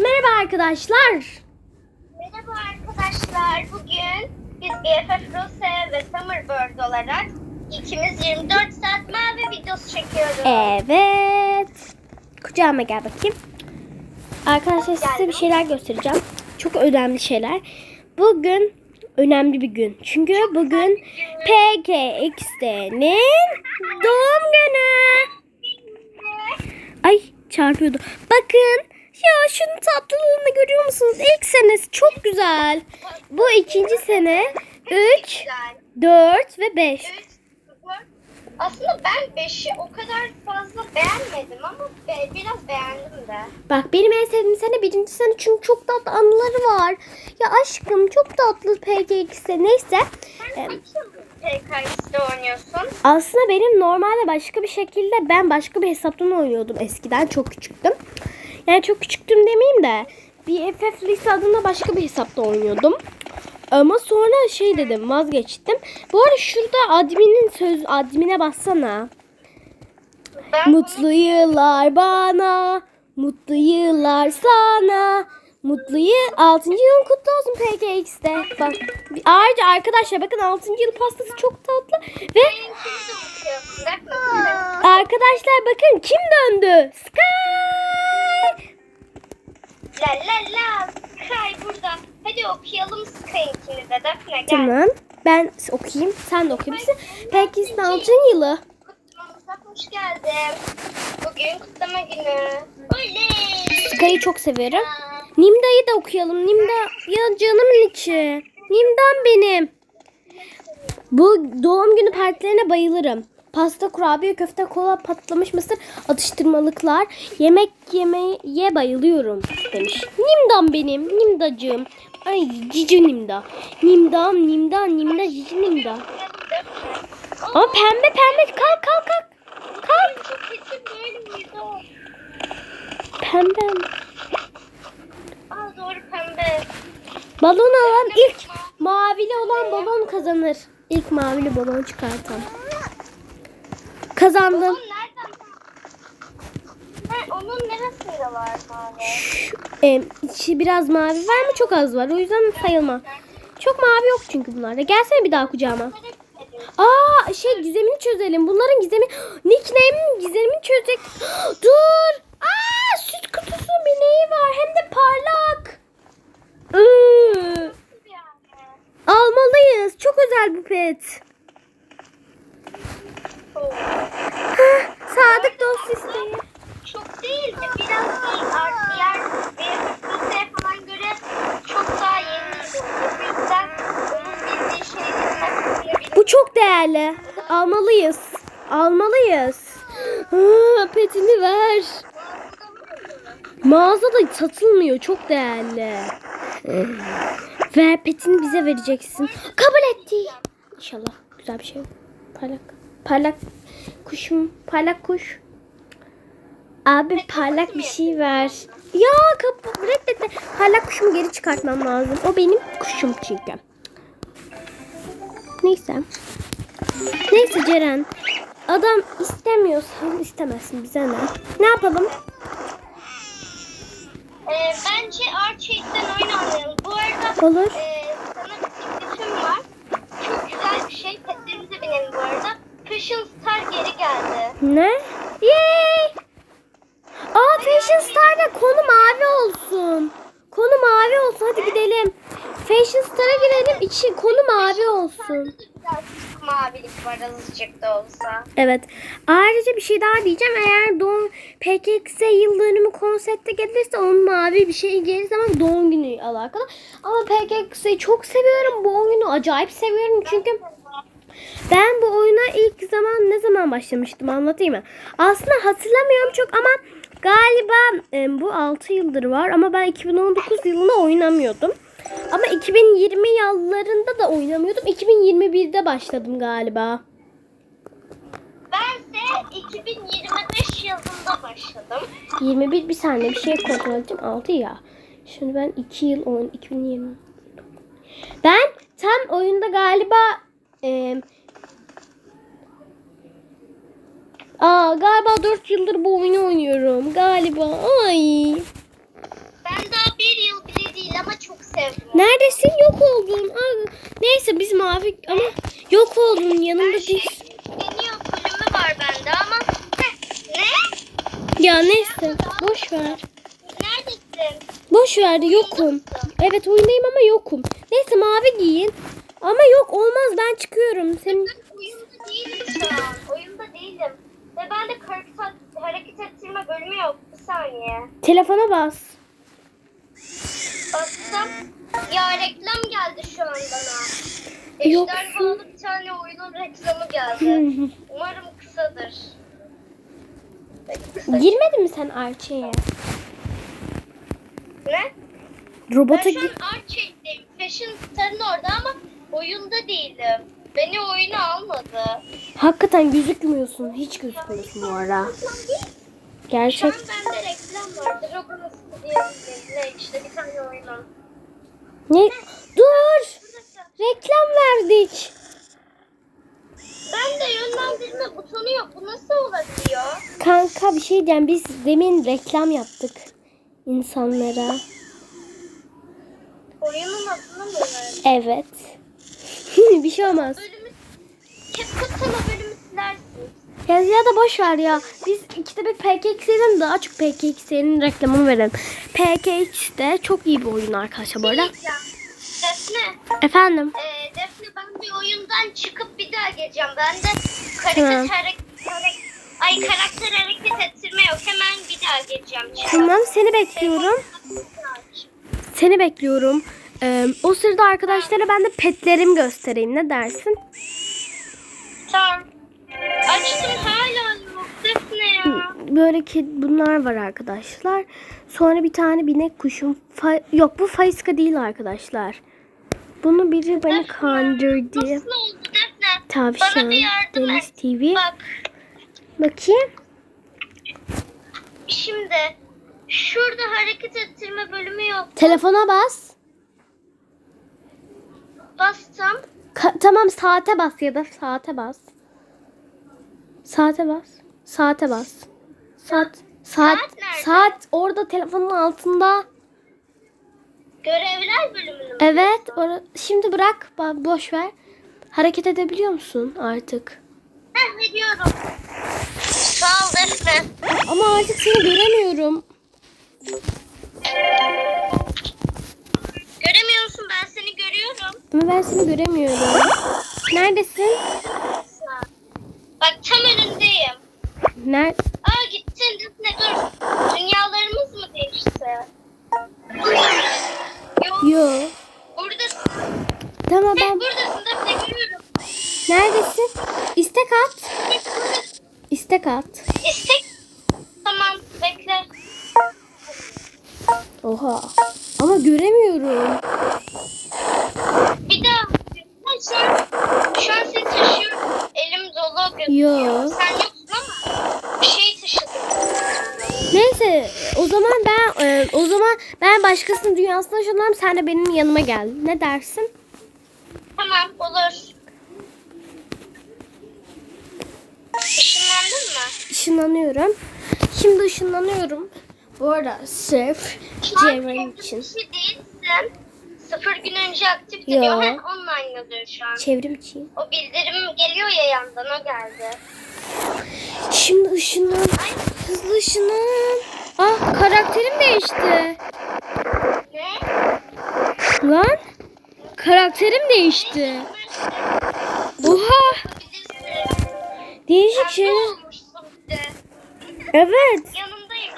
Merhaba arkadaşlar. Merhaba arkadaşlar. Bugün biz BFF Rose ve Summerbird olarak ikimiz 24 saat mavi videosu çekiyoruz. Evet. Kucağıma gel bakayım. Arkadaşlar size bir şeyler göstereceğim. Çok önemli şeyler. Bugün önemli bir gün. Çünkü bugün PKXD'nin doğum günü. Ay çarpıyordu. Bakın ya şunun tatlılığını görüyor musunuz? İlk senesi çok güzel. Bu ikinci sene 3, Güzel. 4 ve 5. Üç, dört. Aslında ben 5'i o kadar fazla beğenmedim ama be- biraz beğendim de. Bak benim en sevdiğim sene birinci sene çünkü çok tatlı anıları var. Ya aşkım çok tatlı PKX'de neyse. Sen kaç yıldır PKX'de oynuyorsun? Aslında benim normalde başka bir şekilde ben başka bir hesaptan oynuyordum eskiden çok küçüktüm. Yani çok küçüktüm demeyeyim de bir FF Lise adında başka bir hesapta oynuyordum. Ama sonra şey dedim vazgeçtim. Bu arada şurada adminin söz admine bassana. Ben Mutlu yıllar bana, mutlu yıllar sana. Mutlu yıl, 6. yılın kutlu olsun PKX'de. Bak, ayrıca arkadaşlar bakın 6. yıl pastası çok tatlı. Ve arkadaşlar bakın kim döndü? Sky! La la la. Sky burada. Hadi okuyalım Sky'ınkini de. Daphne gel. Tamam. Ben okuyayım. Sen de okuyabilirsin. 6. yılı. Hoş geldin. Bugün kutlama günü. Oley. Sky'ı çok severim. Nimda'yı da okuyalım. Nimda ya canımın içi. Nimda'm benim. Bu doğum günü partilerine bayılırım. Pasta, kurabiye, köfte, kola, patlamış mısır, atıştırmalıklar, yemek yemeye bayılıyorum demiş. Nimda'm benim, Nimdacığım. Ay cici Nimda. Nimda'm, Nimda, Nimda, cici Nimda. Ama pembe pembe kalk kalk kalk. Kalk. Pembe. Aa doğru pembe. Balon alan ilk mavili olan balon kazanır. İlk mavili balon çıkartan. Kazandım. Onun nereden? Ha, onun neresinde var mavi? Ee, içi biraz mavi var mı? Çok az var. O yüzden sayılma. Çok mavi yok çünkü bunlarda. Gelsene bir daha kucağıma. Aa şey gizemini çözelim. Bunların gizemi nickname'in gizemini çözecek. Dur. Aa süt kutusu bir neyi var? Hem de parlak. Almalıyız. Çok özel bu pet. Sadık dost isteği. Çok değil de biraz değil. Ar- Diğer BFF'e falan göre çok daha yeniydi. O yüzden onun bildiği şeyleri Bu çok değerli. Almalıyız. Almalıyız. Aa, petini ver. Mağazada satılmıyor. Çok değerli. Ver petini bize vereceksin. Kabul etti. İnşallah güzel bir şey. Parlak. Parlak kuşum. Parlak kuş. Abi parlak bir şey ver. Ya kapı reddetti. Parlak kuşumu geri çıkartmam lazım. O benim kuşum çünkü. Neyse. Neyse Ceren. Adam istemiyorsa istemezsin bize ne? Ne yapalım? Ee, bence Archade'den oyun oynayalım. Bu arada Olur. e, sana bir teklifim var. Çok güzel bir şey. Petlerimize binelim bu arada. Fashion Star geri geldi. Ne? Yay! Aa Fashion Star'da konu mavi olsun. Konu mavi olsun. Hadi gidelim. Fashion Star'a girelim. İçi konu mavi olsun. Mavilik var azıcık da olsa. Evet. Ayrıca bir şey daha diyeceğim. Eğer doğum PKX yıl dönümü konsepte gelirse onun mavi bir şey gelirse ama doğum günü alakalı. Ama PKX'i çok seviyorum. Bu oyunu acayip seviyorum çünkü ben bu oyuna ilk zaman ne zaman başlamıştım anlatayım mı? Aslında hatırlamıyorum çok ama galiba e, bu 6 yıldır var ama ben 2019 yılında oynamıyordum. Ama 2020 yıllarında da oynamıyordum. 2021'de başladım galiba. Ben de 2025 yılında başladım. 21 bir saniye bir şey kontrol edeceğim. 6 ya. Şimdi ben 2 yıl oyun 2020. Ben tam oyunda galiba e, Aa galiba 4 yıldır bu oyunu oynuyorum. Galiba. Ay. Ben de Neredesin? Yok oldun. Aa, neyse biz mavi ama yok oldun yanımda şey değil. deniyor bölümü var bende ama Heh, ne? Ya neyse boş ver. Neredesin? Boş ver yokum. Evet oyundayım ama yokum. Neyse mavi giyin. Ama yok olmaz ben çıkıyorum. Senin Ben oyunda değilim şu an. Oyunda değilim. Ve bende hareket, hareket ettirme bölümü yok. Bir saniye. telefona bas. Baksam. Ya reklam geldi şu an bana. Yok. Ejderhalı bir tane oyunun reklamı geldi. Umarım kısadır. Kısa. Girmedin mi sen Arçe'ye? Ne? Robota Ben şu an Archade'deyim. Fashion Star'ın orada ama oyunda değilim. Beni oyuna almadı. Hakikaten gözükmüyorsun. Hiç gözükmüyorsun bu ara. Şu Gerçek. an bende reklam var. Dragon's diye bir işte bir tane oyunun. Ne? Dur. Reklam verdik. Ben de yönlendirme butonu yok. Bu nasıl olabiliyor? Kanka bir şey diyeceğim. Biz demin reklam yaptık insanlara. Oyunun adını mı ver? Evet. Bir şey olmaz. Bölümü... Bölümü silersin. Ya, ya da boş ver ya. Biz ikide bir PKX'den daha çok PKX'nin reklamını verelim. PKX de çok iyi bir oyun arkadaşlar bu arada. Defne. Efendim. Ee, Defne ben bir oyundan çıkıp bir daha geleceğim. Ben de hareket hareket Ay karakter hareket ettirme yok. Hemen bir daha geleceğim. Tamam seni bekliyorum. Seni bekliyorum. Ee, o sırada arkadaşlara ben de petlerimi göstereyim. Ne dersin? Tamam. Açtım hala yok. Defne ya. Böyle ki bunlar var arkadaşlar. Sonra bir tane binek kuşum. Fa- Yok bu Faiska değil arkadaşlar. Bunu biri beni kandırdı. Nasıl oldu Defne? Tavşan, Bana bir yardım Deniz et. TV. Bak Bakayım. şimdi şurada hareket ettirme bölümü yok. Telefona bas. Bastım. Ka- tamam saate bas ya da saate bas. Saate bas. Saate bas. Saat. Saat. Saat nerede? Saat orada telefonun altında. Görevler bölümünü mü? Evet. Or- Şimdi bırak. Boş ver. Hareket edebiliyor musun artık? Heh ediyorum. Sağ ol Defne. Ama artık seni göremiyorum. Ben seni görüyorum. Ama ben seni göremiyorum. Neredesin? Bak tam önündeyim. Ner Aa gittin Defne dur. Dünyalarımız mı değişti? Yok. Yo. Buradasın. Tamam Heh, ben. buradasın Defne görüyorum. Neredesin? İstek at. Heh, buradasın. İstek at. İstek. Tamam bekle. Oha. Ama göremiyorum. Bir daha. Şu an, şu an seni taşıyorum. Elim dolu. Yo. Sen yoksun ama bir şey taşıdım. Neyse o zaman ben e, o zaman ben başkasının dünyasına ışınlanırım sen de benim yanıma gel. Ne dersin? Tamam olur. Işınlandın mı? Işınlanıyorum. Şimdi ışınlanıyorum. Bu arada sırf Şu an Cevren kendi için. kişi değilsin. Sıfır gün önce aktif Yo. diyor. Hep online yazıyor şu an. Çevrim için. O bildirim geliyor ya yandan o geldi. Şimdi ışınlan. Hızlı ışınlan. Ah karakterim değişti. Ne? Lan karakterim değişti. Oha değişik şey. Evet Yanımdayım.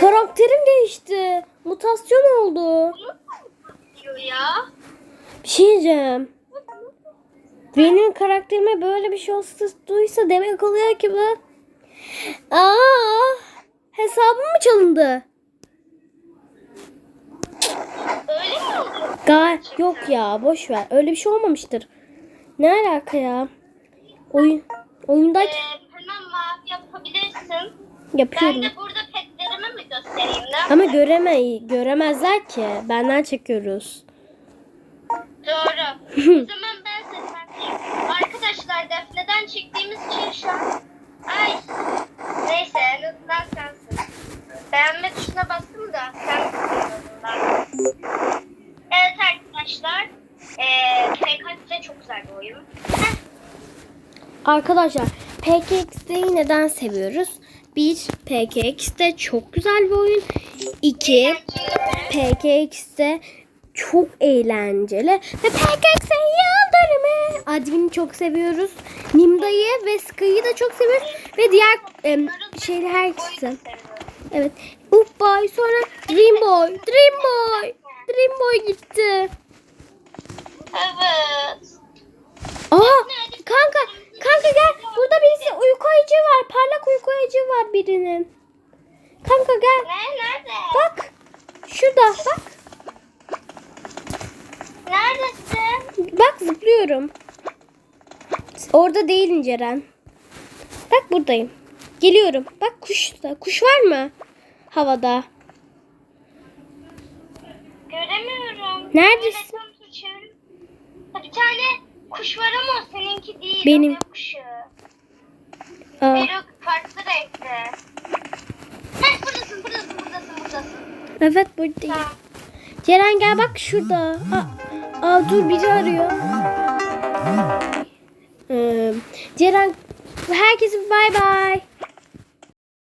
karakterim değişti. Mutasyon oldu. Bunu ya? Bir şey diyeceğim. Benim karakterime böyle bir şey olsaysa demek oluyor ki bu. Aa, hesabım mı çalındı? Öyle mi oldu? Ga yok ya boş ver. Öyle bir şey olmamıştır. Ne alaka ya? Oyun oyundayken Ee, hemen mavi yapabilirsin. yapıyorum. Ben de burada sana mı göstereyim? Ne Ama göreme göremezler ki. Benden çekiyoruz. Doğru. o zaman ben seslendireyim. Arkadaşlar Defne'den çektiğimiz için şu an... Ay. Neyse en azından sensin. Beğenme tuşuna bastım da sen Evet arkadaşlar. Ee, PKT çok güzel bir oyun. Heh. Arkadaşlar PKX'i neden seviyoruz? Bir, PKX'de çok güzel bir oyun. İki, PKX'de çok eğlenceli. Ve PKX yıldırımı. Admin'i çok seviyoruz. Nimda'yı ve Sky'ı da çok seviyoruz. Ve diğer em, şeyler herkesi. Evet. Up Boy sonra Dream Boy. Dream Boy. Dream Boy gitti. Evet. Aa kanka kanka gel. Burada birisi uyku ayıcı var. Parlak uyku ayıcı var birinin. Kanka gel. Ne? Nerede? Bak. Şurada bak. Neredesin? Bak zıplıyorum. Orada değilim Ceren. Bak buradayım. Geliyorum. Bak kuş da. Kuş var mı? Havada. Göremiyorum. Neredesin? Bir tane kuş var ama seninki değil. Benim. O kuşu? Aa, Peruk farklı renkte. Heh buradasın buradasın buradasın buradasın. evet buradayım. Tamam. Ceren gel bak şurada. Aa, aa, dur biri arıyor. Ee, Ceren herkese bay bay.